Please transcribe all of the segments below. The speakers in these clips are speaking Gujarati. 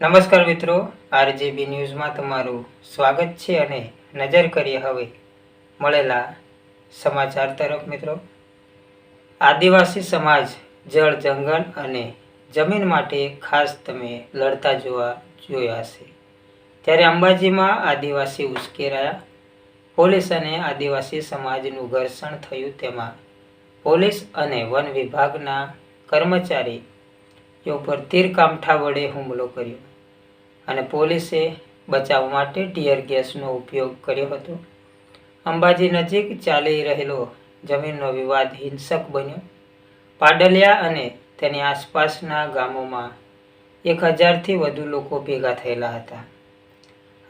નમસ્કાર મિત્રો, આરજીબી ન્યૂઝમાં તમારું સ્વાગત છે અને નજર કરીએ હવે મળેલા સમાચાર તરફ મિત્રો. આદિવાસી સમાજ, જળ, જંગલ અને જમીન માટે ખાસ તમે લડતા જોવા જોયા હશે. ત્યારે અંબાજીમાં આદિવાસી ઉશ્કેરાયા. પોલીસ અને આદિવાસી સમાજનું ઘર્ષણ થયું તેમાં પોલીસ અને વન વિભાગના કર્મચારી તીર તીરકામઠા વડે હુમલો કર્યો. અને પોલીસે બચાવ માટે ટીયર ગેસનો ઉપયોગ કર્યો હતો. અંબાજી નજીક ચાલી રહેલો જમીનનો વિવાદ હિંસક બન્યો. પાડલિયા અને તેની આસપાસના ગામોમાં એક હજારથી વધુ લોકો ભેગા થયેલા હતા.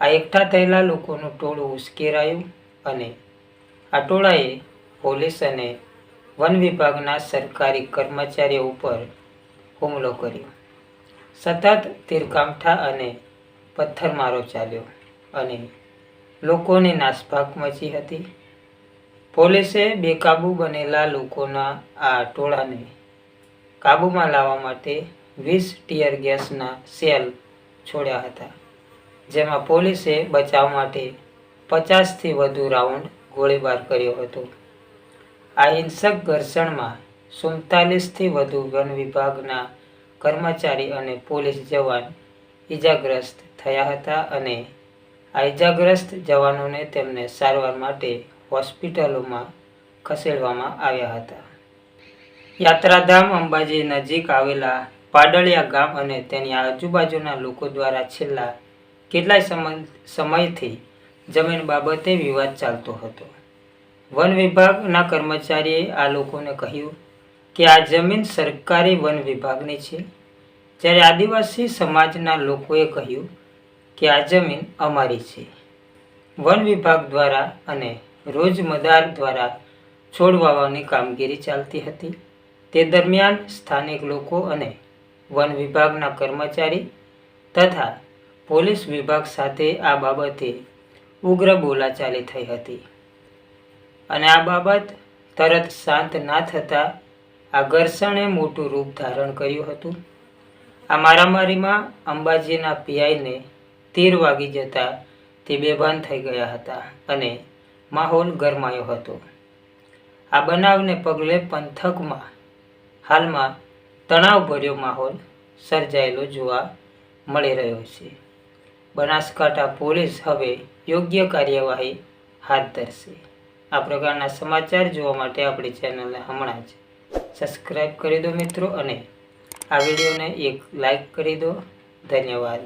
આ એકઠા થયેલા લોકોનું ટોળું ઉશ્કેરાયું અને આ ટોળાએ પોલીસ અને વન વિભાગના સરકારી કર્મચારીઓ ઉપર હુમલો કર્યો. સતત તીરકામઠા અને પથ્થરમારો ચાલ્યો અને લોકોની નાસભાગ મચી હતી. પોલીસે બેકાબૂ બનેલા લોકોના આ ટોળાને કાબૂમાં લાવવા માટે વીસ ટીયર ગેસના સેલ છોડ્યા હતા, જેમાં પોલીસે બચાવ માટે પચાસથી વધુ રાઉન્ડ ગોળીબાર કર્યો હતો. આ હિંસક ઘર્ષણમાં સુડતાલીસથી વધુ વન વિભાગના કર્મચારી અને પોલીસ જવાન ઈજાગ્રસ્ત થયા હતા અને આ ઈજાગ્રસ્ત જવાનોને તેમને સારવાર માટે હોસ્પિટલોમાં ખસેડવામાં આવ્યા હતા. યાત્રાધામ અંબાજી નજીક આવેલા પાડળિયા ગામ અને તેની આજુબાજુના લોકો દ્વારા છેલ્લા કેટલાય સમય, સમયથી જમીન બાબતે વિવાદ ચાલતો હતો. વન વિભાગના કર્મચારીએ આ લોકોને કહ્યું કે આ જમીન સરકારી વન વિભાગની છે. જ્યારે આદિવાસી સમાજના લોકોએ કહ્યું કે આ જમીન અમારી છે. વન વિભાગ દ્વારા અને રોજમદાર દ્વારા છોડ વાવવાની કામગીરી ચાલતી હતી. તે દરમિયાન સ્થાનિક લોકો અને વન વિભાગના કર્મચારી તથા પોલીસ વિભાગ સાથે આ બાબતે ઉગ્ર બોલાચાલી થઈ હતી. અને આ બાબત તરત શાંત ના થતાં આ ઘર્ષણે મોટું રૂપ ધારણ કર્યું હતું. આ મારામારીમાં અંબાજીના પીઆઈને તીર વાગી જતા તે બેભાન થઈ ગયા હતા અને માહોલ ગરમાયો હતો. આ બનાવને પગલે પંથકમાં હાલમાં તણાવભર્યો માહોલ સર્જાયેલો જોવા મળી રહ્યો છે. બનાસકાંઠા પોલીસ હવે યોગ્ય કાર્યવાહી હાથ ધરશે. આ પ્રકારના સમાચાર જોવા માટે આપણી ચેનલને હમણાં જ સબસ્ક્રાઈબ કરી દો મિત્રો અને આ વિડીયોને એક લાઈક કરી દો. ધન્યવાદ.